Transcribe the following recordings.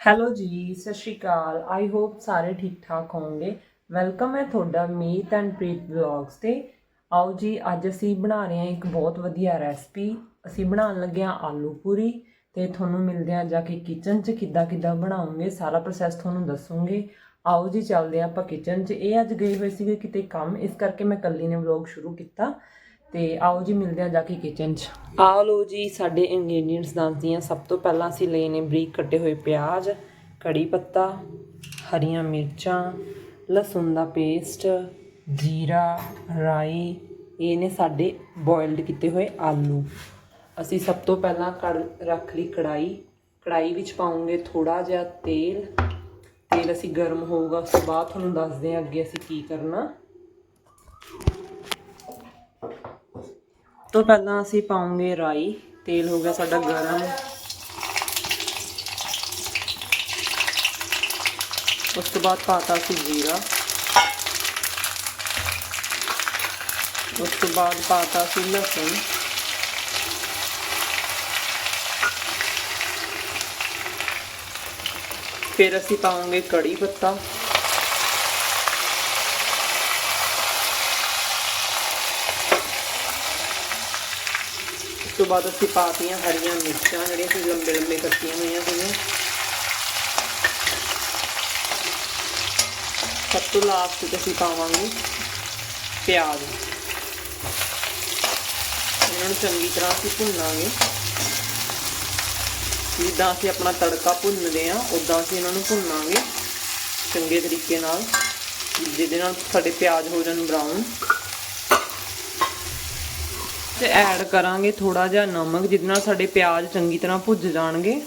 Hello ਜੀ, ਸਤਿ ਸ਼੍ਰੀ ਅਕਾਲ। I hope ਸਾਰੇ ਠੀਕ ਠਾਕ ਹੋਵੋਗੇ ਵੈਲਕਮ ਹੈ ਤੁਹਾਡਾ ਮੀਤ ਐਂਡ ਪ੍ਰੀਤ ਵਲੌਗਸ ਤੇ। ਆਓ ਜੀ, ਅੱਜ ਅਸੀਂ ਬਣਾ ਰਹੇ ਹਾਂ ਇੱਕ ਬਹੁਤ ਵਧੀਆ ਰੈਸਪੀ। ਅਸੀਂ ਬਣਾਉਣ ਲੱਗੇ ਹਾਂ ਆਲੂ ਪੂਰੀ ਤੇ ਤੁਹਾਨੂੰ ਮਿਲਦੇ ਹਾਂ ਜਾ ਕੇ ਕਿਚਨ 'ਚ ਕਿੱਦਾਂ ਕਿੱਦਾਂ ਬਣਾਉਂਗੇ, ਸਾਰਾ ਪ੍ਰੋਸੈਸ ਤੁਹਾਨੂੰ ਦੱਸੂਗੇ। ਆਓ ਜੀ, ਚੱਲਦੇ ਹਾਂ ਆਪਾਂ ਕਿਚਨ 'ਚ। ਇਹ ਅੱਜ ਗਈ ਹੋਈ ਸੀਗੇ ਕਿਤੇ ਕੰਮ, ਇਸ ਕਰਕੇ ਮੈਂ ਕੱਲੀ ਨੇ ਵਲੌਗ ਸ਼ੁਰੂ ਕੀਤਾ। ਤੇ ਆਓ ਜੀ ਮਿਲਦੇ ਹਾਂ ਜਾ ਕੇ ਕਿਚਨ 'ਚ। ਆਹ ਲਓ ਜੀ, ਸਾਡੇ ਇੰਗਰੀਡੀਅੰਟਸ ਦੱਸਦੀ ਹਾਂ ਸਭ ਤੋਂ ਪਹਿਲਾਂ ਅਸੀਂ ਲਏ ਨੇ ਬਰੀਕ ਕੱਟੇ ਹੋਏ ਪਿਆਜ਼, ਕੜੀ ਪੱਤਾ, ਹਰੀਆਂ ਮਿਰਚਾਂ, ਲਸਣ ਦਾ ਪੇਸਟ ਜੀਰਾ, ਰਾਈ। ਇਹ ਨੇ ਸਾਡੇ ਬੋਇਲਡ ਕੀਤੇ ਹੋਏ ਆਲੂ। ਅਸੀਂ ਸਭ ਤੋਂ ਪਹਿਲਾਂ ਕੜ- ਰੱਖ ਲਈ ਕੜਾਈ। ਕੜਾਈ ਵਿੱਚ ਪਾਉਂਗੇ ਥੋੜਾ ਜਿਹਾ ਤੇਲ। ਤੇਲ ਅਸੀਂ ਗਰਮ ਹੋਊਗਾ, ਉਸ ਤੋਂ ਬਾਅਦ ਤੁਹਾਨੂੰ ਦੱਸਦੇ ਹਾਂ ਅੱਗੇ ਅਸੀਂ ਕੀ ਕਰਨਾ। ਤੋਂ ਪਹਿਲਾਂ ਅਸੀਂ ਪਾਉਂਗੇ ਰਾਈ। ਤੇਲ ਹੋ ਗਿਆ ਸਾਡਾ ਗਰਮ। ਉਸ ਤੋਂ ਬਾਅਦ ਪਾਤਾ ਅਸੀਂ ਜੀਰਾ। ਉਸ ਤੋਂ ਬਾਅਦ ਪਾਤਾ ਅਸੀਂ ਲਸਣ। ਫਿਰ ਅਸੀਂ ਪਾਉਂਗੇ ਕੜੀ ਪੱਤਾ। ਤੋਂ ਬਾਅਦ ਅਸੀਂ ਪਾਤੀਆਂ ਹਰੀਆਂ ਮਿਰਚਾਂ, ਜਿਹੜੀਆਂ ਅਸੀਂ ਲੰਬੇ ਲੰਬੇ ਕੱਟੀਆਂ ਹੋਈਆਂ ਸੀਗੀਆਂ। ਸਭ ਤੋਂ ਲਾਸਟ ਤੇ ਅਸੀਂ ਪਾਵਾਂਗੇ ਪਿਆਜ਼। ਇਹਨਾਂ ਨੂੰ ਚੰਗੀ ਤਰ੍ਹਾਂ ਅਸੀਂ ਭੁੰਨਾਂਗੇ। ਜਿੱਦਾਂ ਅਸੀਂ ਆਪਣਾ ਤੜਕਾ ਭੁੰਨਦੇ ਆ ਉਦਾਂ ਅਸੀਂ ਇਹਨਾਂ ਨੂੰ ਭੁੰਨਾਂਗੇ। ਚੰਗੇ ਤਰੀਕੇ ਨਾਲ, ਜਿਹਦੇ ਨਾਲ ਸਾਡੇ ਪਿਆਜ਼ ਹੋ ਜਾਣ ਬਰਾਊਨ ਤੇ ਐਡ ਕਰਾਂਗੇ ਥੋੜਾ ਜਿਹਾ ਨਮਕ, ਜਿਹਦੇ ਨਾਲ ਸਾਡੇ ਪਿਆਜ਼ ਚੰਗੀ ਤਰ੍ਹਾਂ ਭੁੱਜ ਜਾਣਗੇ।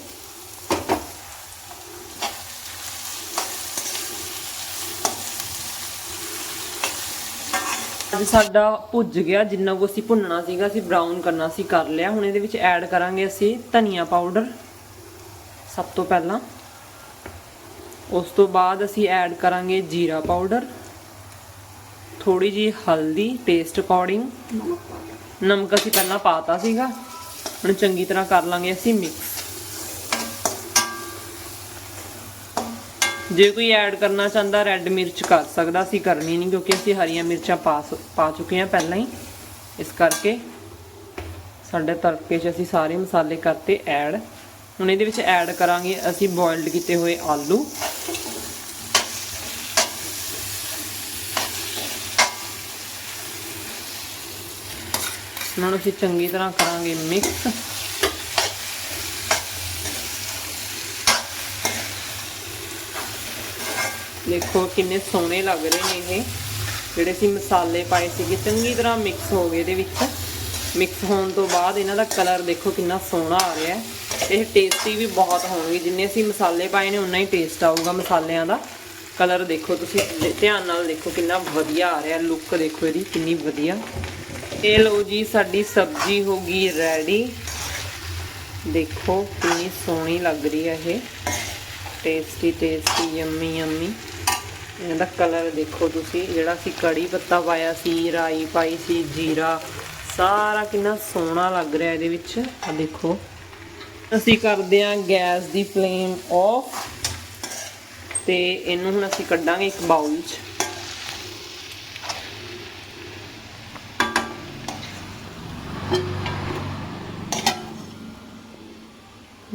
ਅੱਜ ਸਾਡਾ ਭੁੱਜ ਗਿਆ, ਜਿੰਨਾ ਕੁ ਅਸੀਂ ਭੁੰਨਣਾ ਸੀਗਾ, ਅਸੀਂ ਬਰਾਊਨ ਕਰਨਾ ਸੀ, ਕਰ ਲਿਆ। ਹੁਣ ਇਹਦੇ ਵਿੱਚ ਐਡ ਕਰਾਂਗੇ ਅਸੀਂ ਧਨੀਆ ਪਾਊਡਰ ਸਭ ਤੋਂ ਪਹਿਲਾਂ। ਉਸ ਤੋਂ ਬਾਅਦ ਅਸੀਂ ਐਡ ਕਰਾਂਗੇ ਜੀਰਾ ਪਾਊਡਰ ਥੋੜੀ ਜੀ ਹਲਦੀ ਟੇਸਟ ਅਕੋਰਡਿੰਗ ਨਮਕ ਨਮਕ ਅਸੀਂ ਪਹਿਲਾਂ ਪਾਤਾ ਸੀਗਾ। ਹੁਣ ਚੰਗੀ ਤਰ੍ਹਾਂ ਕਰ ਲਾਂਗੇ ਅਸੀਂ ਮਿਕਸ ਜੇ ਕੋਈ ਐਡ ਕਰਨਾ ਚਾਹੁੰਦਾ ਰੈੱਡ ਮਿਰਚ ਕਰ ਸਕਦਾ, ਅਸੀਂ ਕਰਨੀ ਨਹੀਂ ਕਿਉਂਕਿ ਅਸੀਂ ਹਰੀਆਂ ਮਿਰਚਾਂ ਪਾ ਸ- ਪਾ ਚੁੱਕੇ ਹਾਂ ਪਹਿਲਾਂ ਹੀ। ਇਸ ਕਰਕੇ ਸਾਡੇ ਤੜਕੇ 'ਚ ਅਸੀਂ ਸਾਰੇ ਮਸਾਲੇ ਕਰਤੇ ਐਡ ਹੁਣ ਇਹਦੇ ਵਿੱਚ ਐਡ ਕਰਾਂਗੇ ਅਸੀਂ ਬੋਇਲਡ ਕੀਤੇ ਹੋਏ ਆਲੂ। ਇਹਨਾਂ ਨੂੰ ਅਸੀਂ ਚੰਗੀ ਤਰ੍ਹਾਂ ਕਰਾਂਗੇ ਮਿਕਸ ਦੇਖੋ ਕਿੰਨੇ ਸੋਹਣੇ ਲੱਗ ਰਹੇ ਨੇ ਇਹ। ਜਿਹੜੇ ਸੀ ਮਸਾਲੇ ਪਾਏ ਸੀਗੇ, ਚੰਗੀ ਤਰ੍ਹਾਂ ਮਿਕਸ ਹੋ ਗਏ ਇਹਦੇ ਵਿੱਚ। ਮਿਕਸ ਹੋਣ ਤੋਂ ਬਾਅਦ ਇਹਨਾਂ ਦਾ ਕਲਰ ਦੇਖੋ ਕਿੰਨਾ ਸੋਹਣਾ ਆ ਰਿਹਾ ਹੈ। ਇਹ ਟੇਸਟੀ ਵੀ ਬਹੁਤ ਹੋਣਗੇ। ਜਿੰਨੇ ਅਸੀਂ ਮਸਾਲੇ ਪਾਏ ਨੇ ਉਨਾ ਹੀ ਟੇਸਟ ਆਊਗਾ ਮਸਾਲਿਆਂ ਦਾ। ਕਲਰ ਦੇਖੋ ਤੁਸੀਂ, ਧਿਆਨ ਨਾਲ ਦੇਖੋ ਕਿੰਨਾ ਵਧੀਆ ਆ ਰਿਹਾ। ਲੁੱਕ ਦੇਖੋ ਇਹਦੀ, ਕਿੰਨੀ ਵਧੀਆ। ਇਹ ਲਓ ਜੀ, ਸਾਡੀ ਸਬਜ਼ੀ ਹੋ ਗਈ ਰੈਡੀ। ਦੇਖੋ ਕਿੰਨੀ ਸੋਹਣੀ ਲੱਗ ਰਹੀ ਹੈ ਇਹ। ਟੇਸਟੀ ਟੇਸਟੀ ਯੰਮੀ ਯੰਮੀ ਇਹਦਾ ਕਲਰ ਦੇਖੋ ਤੁਸੀਂ, ਜਿਹੜਾ ਅਸੀਂ ਕੜੀ ਪੱਤਾ ਪਾਇਆ ਸੀ, ਰਾਈ ਪਾਈ ਸੀ, ਜੀਰਾ, ਸਾਰਾ ਕਿੰਨਾ ਸੋਹਣਾ ਲੱਗ ਰਿਹਾ ਇਹਦੇ ਵਿੱਚ। ਆ ਦੇਖੋ, ਅਸੀਂ ਕਰਦੇ ਹਾਂ ਗੈਸ ਦੀ ਫਲੇਮ ਆਫ ਤੇ ਇਹਨੂੰ ਹੁਣ ਅਸੀਂ ਕੱਢਾਂਗੇ ਇੱਕ ਬਾਉਲ 'ਚ।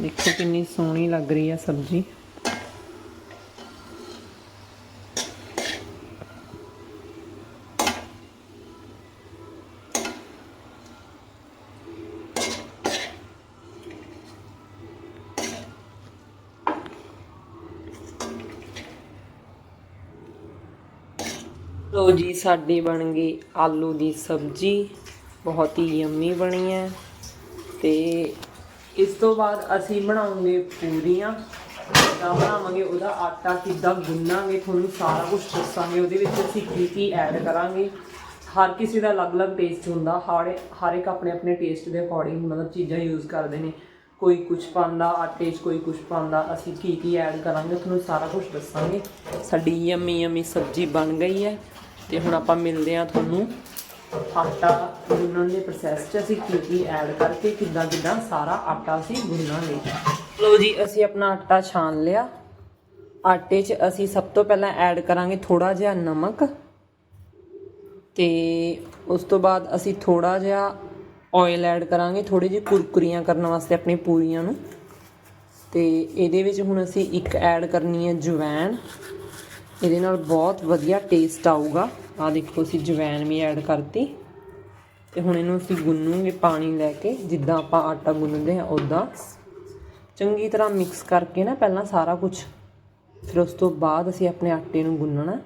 ਦੇਖੋ ਕਿੰਨੀ ਸੋਹਣੀ ਲੱਗ ਰਹੀ ਹੈ ਸਬਜ਼ੀ। ਲੋ ਜੀ, ਸਾਡੀ ਬਣ ਗਈ ਆਲੂ ਦੀ ਸਬਜ਼ੀ। ਬਹੁਤ ਹੀ ਯੰਮੀ ਬਣੀ ਹੈ ਤੇ ਇਸ ਤੋਂ ਬਾਅਦ ਅਸੀਂ ਬਣਾਉਂਗੇ ਪੂਰੀਆਂ ਕਿੱਦਾਂ ਬਣਾਵਾਂਗੇ ਉਹਦਾ ਆਟਾ ਕਿੱਦਾਂ ਗੁੰਨਾਂਗੇ, ਤੁਹਾਨੂੰ ਸਾਰਾ ਕੁਝ ਦੱਸਾਂਗੇ, ਉਹਦੇ ਵਿੱਚ ਅਸੀਂ ਕੀ ਕੀ ਐਡ ਕਰਾਂਗੇ। ਹਰ ਕਿਸੇ ਦਾ ਅਲੱਗ-ਅਲੱਗ ਟੇਸਟ ਹੁੰਦਾ, ਹਰ ਹਰ ਇੱਕ ਆਪਣੇ ਆਪਣੇ ਟੇਸਟ ਦੇ ਅਕੋਰਡਿੰਗ ਮਤਲਬ ਚੀਜ਼ਾਂ ਯੂਜ਼ ਕਰਦੇ ਨੇ। ਕੋਈ ਕੁਝ ਪਾਉਂਦਾ, ਆਟੇ 'ਚ ਕੋਈ ਕੁਝ ਪਾਉਂਦਾ, ਅਸੀਂ ਕੀ ਕੀ ਐਡ ਕਰਾਂਗੇ, ਤੁਹਾਨੂੰ ਸਾਰਾ ਕੁਝ ਦੱਸਾਂਗੇ। ਸਾਡੀ ਯਮੀ ਯਮੀ ਸਬਜ਼ੀ ਬਣ ਗਈ ਹੈ, ਤੇ ਹੁਣ ਆਪਾਂ ਮਿਲਦੇ ਹਾਂ ਤੁਹਾਨੂੰ ਆਟਾ ਗੁੰਨਣ ਦੇ ਪ੍ਰੋਸੈਸ 'ਚ ਅਸੀਂ ਕੀ ਕੀ ਐਡ ਕਰਕੇ ਕਿੱਦਾਂ ਕਿੱਦਾਂ ਸਾਰਾ ਆਟਾ ਅਸੀਂ ਗੁੰਨਾਂਗੇ ਲਓ ਜੀ, ਅਸੀਂ ਆਪਣਾ ਆਟਾ ਛਾਣ ਲਿਆ। ਆਟੇ 'ਚ ਅਸੀਂ ਸਭ ਤੋਂ ਪਹਿਲਾਂ ਐਡ ਕਰਾਂਗੇ ਥੋੜਾ ਜਿਹਾ ਨਮਕ ਤੇ ਉਸ ਤੋਂ ਬਾਅਦ ਅਸੀਂ ਥੋੜਾ ਜਿਹਾ ਆਇਲ ਐਡ ਕਰਾਂਗੇ ਥੋੜੀ ਜਿਹੀ ਕੁਰਕੁਰੀਆਂ ਕਰਨ ਵਾਸਤੇ ਆਪਣੀ ਪੂਰੀਆਂ ਨੂੰ। ਤੇ ਇਹਦੇ ਵਿੱਚ ਹੁਣ ਅਸੀਂ ਇੱਕ ਐਡ ਕਰਨੀ ਹੈ ਜਵੈਣ। ਇਹਦੇ ਨਾਲ ਬਹੁਤ ਵਧੀਆ ਟੇਸਟ ਆਊਗਾ। ਆ ਦੇਖੋ ਅਸੀਂ ਜਵੈਣ ਵੀ ਐਡ ਕਰਤੀ। ਤੇ ਹੁਣ ਇਹਨੂੰ ਅਸੀਂ ਗੁੰਨੂਗੇ ਪਾਣੀ ਲੈ ਕੇ, ਜਿੱਦਾਂ ਆਪਾਂ ਆਟਾ ਗੁੰਨਦੇ ਹਾਂ ਉਦਾਂ ਚੰਗੀ ਤਰ੍ਹਾਂ ਮਿਕਸ ਕਰਕੇ ਨਾ ਪਹਿਲਾਂ ਸਾਰਾ ਕੁਝ ਫਿਰ ਉਸ ਤੋਂ ਬਾਅਦ ਅਸੀਂ ਆਪਣੇ ਆਟੇ ਨੂੰ ਗੁੰਨਣਾ।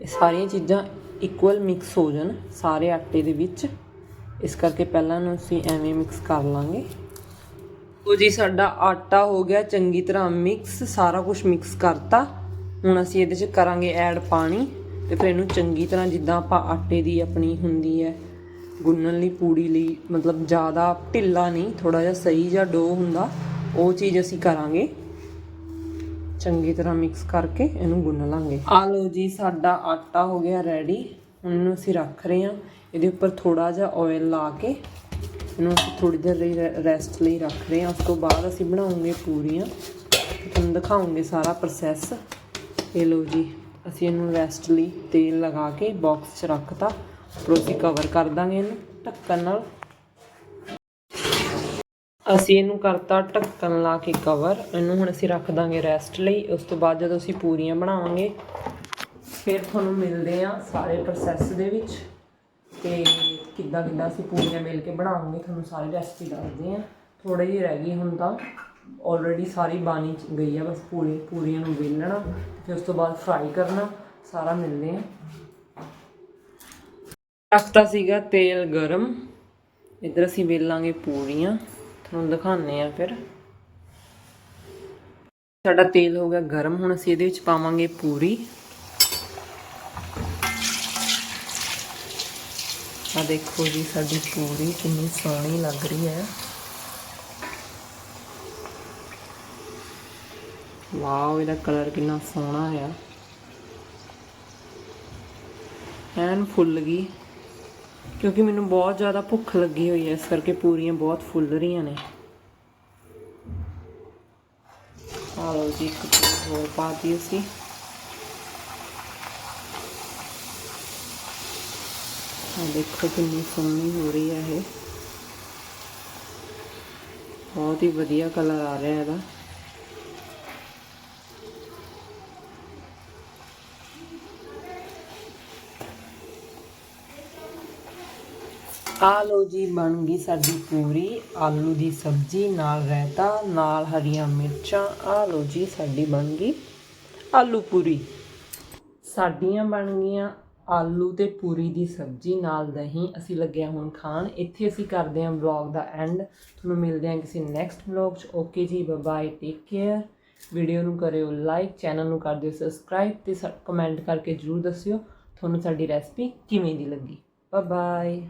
ਇਹ ਸਾਰੀਆਂ ਚੀਜ਼ਾਂ ਇਕੁਅਲ ਮਿਕਸ ਹੋ ਜਾਣ ਸਾਰੇ ਆਟੇ ਦੇ ਵਿੱਚ। ਇਸ ਕਰਕੇ ਪਹਿਲਾਂ ਨੂੰ ਅਸੀਂ ਐਵੇਂ ਮਿਕਸ ਕਰ ਲਾਂਗੇ। ਉਹ ਜੀ ਸਾਡਾ ਆਟਾ ਹੋ ਗਿਆ, ਚੰਗੀ ਤਰ੍ਹਾਂ ਮਿਕਸ ਸਾਰਾ ਕੁਝ ਮਿਕਸ ਕਰਤਾ। ਹੁਣ ਅਸੀਂ ਇਹਦੇ 'ਚ ਕਰਾਂਗੇ ਐਡ ਪਾਣੀ। ਤੇ ਫਿਰ ਇਹਨੂੰ ਚੰਗੀ ਤਰ੍ਹਾਂ ਜਿੱਦਾਂ ਆਪਾਂ ਆਟੇ ਦੀ ਆਪਣੀ ਹੁੰਦੀ ਹੈ, ਗੁੰਨਣ ਲਈ, ਪੂੜੀ ਲਈ, ਮਤਲਬ ਜ਼ਿਆਦਾ ਢਿੱਲਾ ਨਹੀਂ ਥੋੜਾ ਜਿਹਾ ਸਹੀ ਜਿਹਾ ਡੋ ਹੁੰਦਾ, ਉਹ ਚੀਜ਼ ਅਸੀਂ ਕਰਾਂਗੇ। ਚੰਗੀ ਤਰ੍ਹਾਂ ਮਿਕਸ ਕਰਕੇ ਇਹਨੂੰ ਗੁੰਨ ਲਾਂਗੇ। ਆ ਲਓ ਜੀ, ਸਾਡਾ ਆਟਾ ਹੋ ਗਿਆ ਰੈਡੀ ਹੁਣ ਇਹਨੂੰ ਅਸੀਂ ਰੱਖ ਰਹੇ ਹਾਂ। ਇਹਦੇ ਉੱਪਰ ਥੋੜਾ ਜਿਹਾ ਆਇਲ ਲਾ ਕੇ ਇਹਨੂੰ ਅਸੀਂ ਥੋੜੀ ਦੇਰ ਲਈ ਰੈਸਟ ਲਈ ਰੱਖ ਰਹੇ ਹਾਂ। ਉਸ ਤੋਂ ਬਾਅਦ ਅਸੀਂ ਬਣਾਉਂਗੇ ਪੂਰੀਆਂ। ਤੁਹਾਨੂੰ ਦਿਖਾਉਂਗੇ ਸਾਰਾ ਪ੍ਰੋਸੈਸ ਇਹ ਲਓ ਜੀ। ਅਸੀਂ ਇਹਨੂੰ ਰੈਸਟ ਲਈ ਤੇਲ ਲਗਾ ਕੇ ਬਾਕਸ 'ਚ ਰੱਖਤਾ। ਫਿਰ ਅਸੀਂ ਕਵਰ ਕਰ ਦਾਂਗੇ ਇਹਨੂੰ ਢੱਕਣ ਨਾਲ। ਅਸੀਂ ਇਹਨੂੰ ਕਰਤਾ ਢੱਕਣ ਲਾ ਕੇ ਕਵਰ ਇਹਨੂੰ ਹੁਣ ਅਸੀਂ ਰੱਖ ਦਾਂਗੇ ਰੈਸਟ ਲਈ। ਉਸ ਤੋਂ ਬਾਅਦ ਜਦੋਂ ਅਸੀਂ ਪੂਰੀਆਂ ਬਣਾਵਾਂਗੇ, ਫਿਰ ਤੁਹਾਨੂੰ ਮਿਲਦੇ ਆ ਸਾਰੇ ਪ੍ਰੋਸੈਸ ਦੇ ਵਿੱਚ ਤੇ ਕਿੱਦਾਂ ਕਿੱਦਾਂ ਅਸੀਂ ਪੂਰੀਆਂ ਮਿਲ ਕੇ ਬਣਾਵਾਂਗੇ। ਤੁਹਾਨੂੰ ਸਾਰੀ ਰੈਸਪੀ ਦੱਸਦੇ ਆ ਥੋੜੀ ਜਿਹੀ ਰਹਿ ਗਈ ਹੁਣ ਤਾਂ। ਆਲਰੇਡੀ ਸਾਰੀ ਬਾਣੀ ਚ ਗਈ ਆ, ਬਸ ਪੂਰੀ, ਪੂਰੀਆਂ ਨੂੰ ਵੇਲਣਾ ਫਿਰ ਉਸ ਤੋਂ ਬਾਅਦ ਫਰਾਈ ਕਰਨਾ, ਸਾਰਾ ਮਿਲਦੇ ਆ। ਰੱਖਤਾ ਸੀਗਾ ਤੇਲ ਗਰਮ, ਇੱਧਰ ਅਸੀਂ ਵੇਲਾਂਗੇ ਪੂਰੀਆਂ, ਤੁਹਾਨੂੰ ਦਿਖਾਉਂਦੇ ਆ ਫਿਰ। ਸਾਡਾ ਤੇਲ ਹੋ ਗਿਆ ਗਰਮ, ਹੁਣ ਅਸੀਂ ਇਹਦੇ ਵਿੱਚ ਪਾਵਾਂਗੇ ਪੂਰੀ। ਆ ਦੇਖੋ ਜੀ, ਸਾਡੀ ਪੂਰੀ ਕਿੰਨੀ ਸੋਹਣੀ ਲੱਗ ਰਹੀ ਹੈ। ਵਾਓ, ਇਹਦਾ ਕਲਰ ਕਿੰਨਾ ਸੋਹਣਾ ਆ। ਐਨ ਫੁੱਲ ਗਈ। ਕਿਉਂਕਿ ਮੈਨੂੰ ਬਹੁਤ ਜ਼ਿਆਦਾ ਭੁੱਖ ਲੱਗੀ ਹੋਈ ਹੈ ਇਸ ਕਰਕੇ ਪੂਰੀਆਂ ਬਹੁਤ ਫੁੱਲ ਰਹੀਆਂ ਨੇ। ਆ ਲਓ ਜੀ, ਇੱਕ ਪੂਰੀ ਪਾ ਪਾਤੀ ਅਸੀਂ। ਆ ਦੇਖੋ ਕਿੰਨੀ ਸੋਹਣੀ ਹੋ ਰਹੀ ਹੈ ਇਹ। ਬਹੁਤ ਹੀ ਵਧੀਆ ਕਲਰ ਆ ਰਿਹਾ ਇਹਦਾ। ਆ ਲੋ ਜੀ, ਬਣ ਗਈ ਸਾਡੀ ਪੂਰੀ ਆਲੂ ਦੀ ਸਬਜ਼ੀ, ਨਾਲ ਰਾਇਤਾ, ਨਾਲ ਹਰੀਆਂ ਮਿਰਚਾਂ, ਆ ਲੋ ਜੀ, ਸਾਡੀ ਬਣ ਗਈ ਆਲੂ ਪੂਰੀ। ਸਾਡੀਆਂ ਬਣ ਗਈਆਂ ਆਲੂ ਤੇ ਪੂਰੀ ਦੀ ਸਬਜ਼ੀ, ਨਾਲ ਦਹੀਂ, ਅਸੀਂ ਲੱਗਿਆ ਹੁਣ ਖਾਣ। ਇੱਥੇ ਅਸੀਂ ਕਰਦੇ ਹਾਂ ਵਲੌਗ ਦਾ ਐਂਡ ਤੁਹਾਨੂੰ ਮਿਲਦੇ ਹਾਂ ਕਿਸੇ ਨੈਕਸਟ ਵਲੌਗ 'ਚ। ਓਕੇ ਜੀ ਬਾਏ ਟੇਕ ਕੇਅਰ ਵੀਡੀਓ ਨੂੰ ਕਰਿਓ ਲਾਈਕ ਚੈਨਲ ਨੂੰ ਕਰ ਦਿਓ ਸਬਸਕ੍ਰਾਈਬ ਤੇ ਕਮੈਂਟ ਕਰਕੇ ਜਰੂਰ ਦੱਸਿਓ ਤੁਹਾਨੂੰ ਸਾਡੀ ਰੈਸਪੀ ਕਿਵੇਂ ਦੀ ਲੱਗੀ। Bye bye